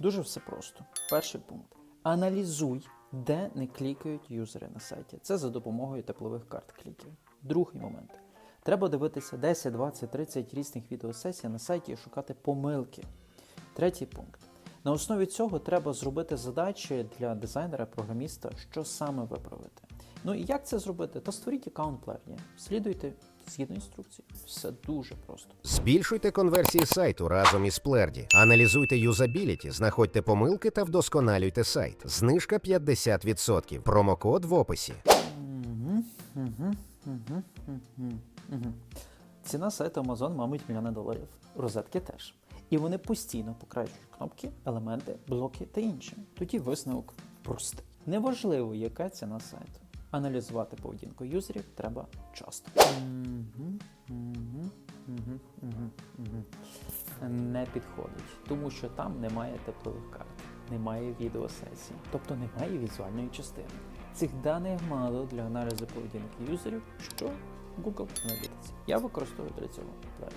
Дуже все просто. Перший пункт. Аналізуй, де не клікають юзери на сайті. Це за допомогою теплових карт кліків. Другий момент. Треба дивитися 10, 20, 30 різних відеосесій на сайті і шукати помилки. Третій пункт. На основі цього треба зробити задачі для дизайнера, програміста, що саме виправити. Ну і як це зробити? Та створіть аккаунт плеєрні. Слідуйте згідно інструкції. Все дуже просто. Збільшуйте конверсії сайту разом із Плерді. Аналізуйте юзабіліті, знаходьте помилки та вдосконалюйте сайт. Знижка 50%. Промокод в описі. Ціна сайту Amazon, мабуть, мільйони доларів. Розетки теж. І вони постійно покращують кнопки, елементи, блоки та інше. Тоді висновок простий. Неважливо, яка ціна сайту. Аналізувати поведінку юзерів треба часто. Не підходить, тому що там немає теплових карт, немає відеосесій, тобто немає візуальної частини. Цих даних мало для аналізу поведінки юзерів, що Google Analytics. Я використовую для цього Play.